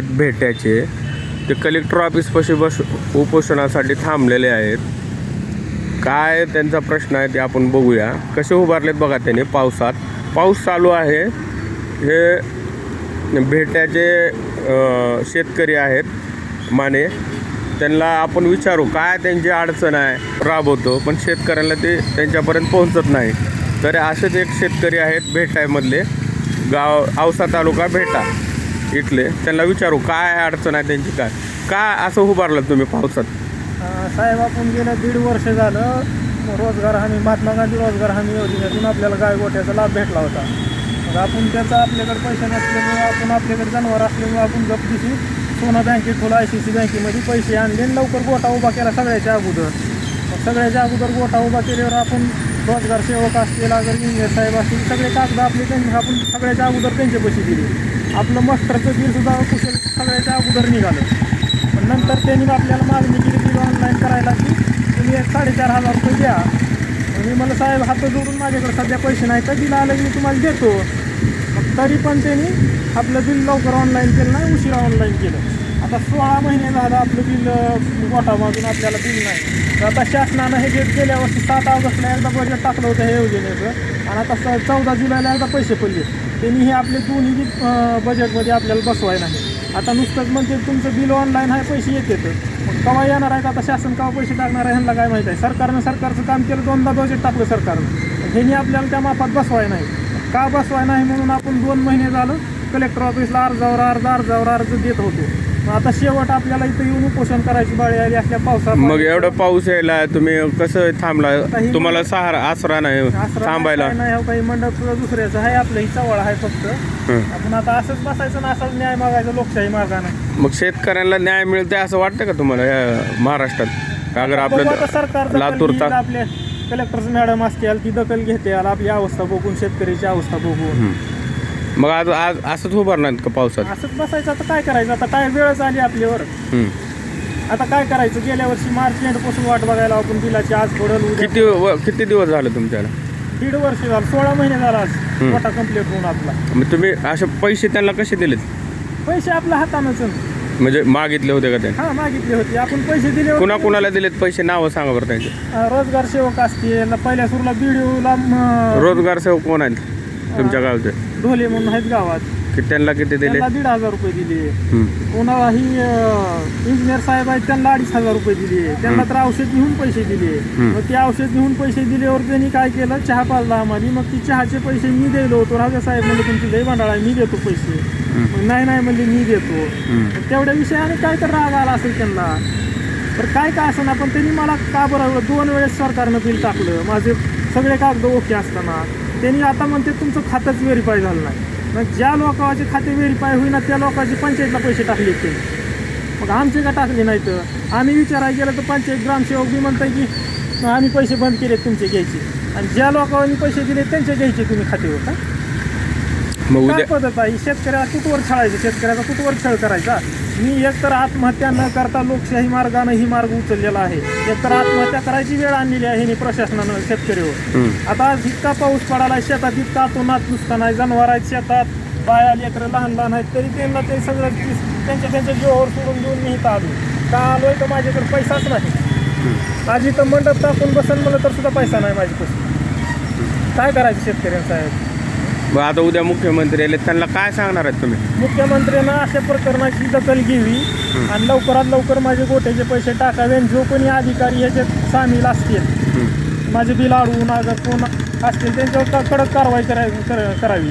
भेटायचे. ते कलेक्टर ऑफिसपाशी बस उपोषणासाठी थांबलेले आहेत. काय त्यांचा प्रश्न आहे ते आपण बघूया. कसे उभारलेत बघा त्याने पावसात. पाऊस चालू आहे. हे भेट्याचे शेतकरी आहेत. माने त्यांना आपण विचारू काय त्यांची अडचण आहे? राबवतो पण शेतकऱ्यांना ते त्यांच्यापर्यंत पोहोचत नाही. तर असेच एक शेतकरी आहेत भेटायमधले. गाव औसा तालुका भेटा. इथले. त्यांना विचारू काय अडचण आहे त्यांची काय? काय असं उभारलं तुम्ही पावसात? साहेब आपण गेलं दीड वर्ष झालं रोजगार हमी महात्मा गांधी रोजगार हमी योजनेतून आपल्याला गाय गोट्याचा लाभ भेटला होता. मग आपण त्याचा आपल्याकडे पैसे नसल्यामुळे आपण आपल्याकडे जनावर असल्यामुळे आपण गपदिशी सोना बँकेत थोडं आय सी सी बँकेमध्ये पैसे आणले आणि लवकर गोटा उभा केला सगळ्याच्या अगोदर. मग सगळ्याच्या अगोदर गोटा उभा केल्यावर आपण रोजगार सेवक असतील अगर इंजिनियर साहेब असतील सगळे कागद आपले त्यांनी आपण सगळ्याच्या अगोदर त्यांचे पैसे दिले. आपलं मस्टरचं बिल सुद्धा कुशल सगळ्याच्या अगोदर निघालं. पण नंतर त्यांनी आपल्याला मागणी केली बिल ऑनलाईन करायला की तुम्ही एक साडेचार हजार रुपये द्या. मी मला साहेब हात जोडून माझ्याकडे सध्या पैसे नाही तर बिल आलं की मी तुम्हाला देतो. मग तरी पण त्यांनी आपलं बिल लवकर ऑनलाईन केलं नाही उशिरा ऑनलाईन केलं. आता सोळा महिने झालं आपलं बिल गोठामधून आपल्याला बिल नाही. तर आता शासनानं हे जे गेल्या वर्षी सात ऑगस्टला एकदा बजेट टाकलं होतं हे योजनेचं. आणि आता स चौदा जुलैला एकदा पैसे पडले. त्यांनी हे आपले दोन्ही बजेटमध्ये आपल्याला बसवाय नाही आता नुसतंच म्हणजे तुमचं बिल ऑनलाईन आहे पैसे येतात मग केव्हा येणार आहेत आता शासन केव्हा पैसे टाकणार आहे? ह्यांना काय माहीत आहे? सरकारनं सरकारचं काम केलं दोनदा बजेट टाकलं सरकारनं. ह्यांनी आपल्याला त्या मापात बसवाय नाही. का बसवाय नाही? म्हणून आपण दोन महिने झालं कलेक्टर ऑफिसला अर्जावर अर्ज अर्जावर अर्ज देत होतो. मग आता शेवट आपल्याला इथं येऊन उपोषण करायची बाळी आली असल्या पावसात मग एवढं पाऊस यायला तुम्ही कसं थांबला? तुम्हाला सहारा आसरा नाही आसरा थांबायला? काय नाही हो, काही मंडप सुद्धा दुसऱ्याचं आहे आपलं ही चवळ आहे फक्त. हं. आपण आता असंच बसायचं ना असाच न्याय मागायचा लोकशाही मार्गाने मग शेतकऱ्यांना न्याय मिळते असं वाटतं का तुम्हाला या महाराष्ट्रात? अगर बघू आता आपलं सरकार दखल लातूर ता आपले कलेक्टर मॅडम असतील ती दखल घेते आपली अवस्था बघून शेतकऱ्याची अवस्था बघून. हं. मग आज आज असंच उभारणार का पावसात? असंच बसायचं. आता काय करायचं? आता काय वेळच आली आपल्यावर. हं. आता काय करायचं? गेल्या वर्षी मार्च एंडपासून वाट बघायला आपण बिलाची आज पडल उद्या. किती व- किती दिवस झाले तुमच्याला? दीड वर्ष झालं. सोळा महिने झाला आज. हम्म. कोटा कंप्लीट होऊन आपला. मग तुम्ही असे पैसे त्यांना कसे दिलेत? पैसे आपल्या हातानंच म्हणजे मागितले होते का त्यांनी? हा मागितले होते. आपण पैसे दिले होते. कुणा कुणाला दिलेत पैसे? नावं सांगा बरं त्यांचे. अं, रोजगार सेवक असतील. पहिल्या सुरूला बीडीओला रोजगार सेवक कोण आहेत? तुमच्या गावचे? ढोले म्हणून आहेत गावात. की त्यांना किती दिले? त्यांना दीड हजार रुपये दिले. कोणाला ही इंजिनियर साहेब आहेत त्यांना अडीच हजार रुपये दिले. त्यांना तर औषध घेऊन पैसे दिले. हम्म. मग ते औषध घेऊन पैसे दिल्यावर त्यांनी काय केलं? चहा पाजला आम्हाला. मग ती चहाचे पैसे मी दिलो होतो. राजा साहेब म्हणले तुमची लई भांडाळ आहे मी देतो पैसे. मग नाही नाही म्हणले मी देतो. मग तेवढ्या विषयाने काय तर राग आला असेल त्यांना. तर काय काय असं ना पण त्यांनी मला का बरं दोन वेळेस सरकारनं बिल टाकलं. माझे सगळे कागद ओके असताना. त्यांनी आता म्हणते तुमचं खातंच व्हेरीफाय झालं नाही. मग ज्या लोकांचे खाते व्हेरीफाय होईना त्या लोकांचे पंचायतला पैसे टाकले ते. मग आमचे का टाकले नाही तर आम्ही विचारायला गेलं तर पंचायत ग्रामसेवक बी म्हणताय की आम्ही पैसे बंद केले तुमचे घ्यायचे. आणि ज्या लोकांनी पैसे दिले त्यांचे घ्यायचे तुम्ही खाते होता मग काय उद्या पद्धत आहे शेतकऱ्याला कुठवर छळायचं? शेतकऱ्याचा कुठवर छळ करायचा? मी एकतर आत्महत्या न करता लोकशाही मार्गानं ही मार्ग उचललेला आहे. एकतर आत्महत्या करायची वेळ आणलेली आहे प्रशासनानं शेतकरीवर. आता आज इतका पाऊस पडाला शेतात इतका अतोनात नुसकान आहे जनावर आहेत शेतात बाया लेकरं लहान लहान आहेत तरी त्यांना ते सगळं त्यांच्या त्यांच्या जीवावर सोडून देऊन मी इथं आलो का आलोय? तर माझ्याकडे पैसाच नाही. आज इथं मंडप टाकून बसन म्हणलं तर सुद्धा पैसा नाही माझ्यापासून काय करायचं शेतकऱ्यांचं साहेब आता उद्या मुख्यमंत्री आले त्यांना काय सांगणार आहेत तुम्ही? मुख्यमंत्र्यांना अशा प्रकरणाची दखल घ्यावी आणि लवकरात लवकर माझे गोट्याचे पैसे टाकावे आणि जो कोणी अधिकारी याच्यात सामील असतील. माझे बिल अडवून अगर कोण असतील त्यांच्यावर क- कडक कारवाई करावी कर- करावी.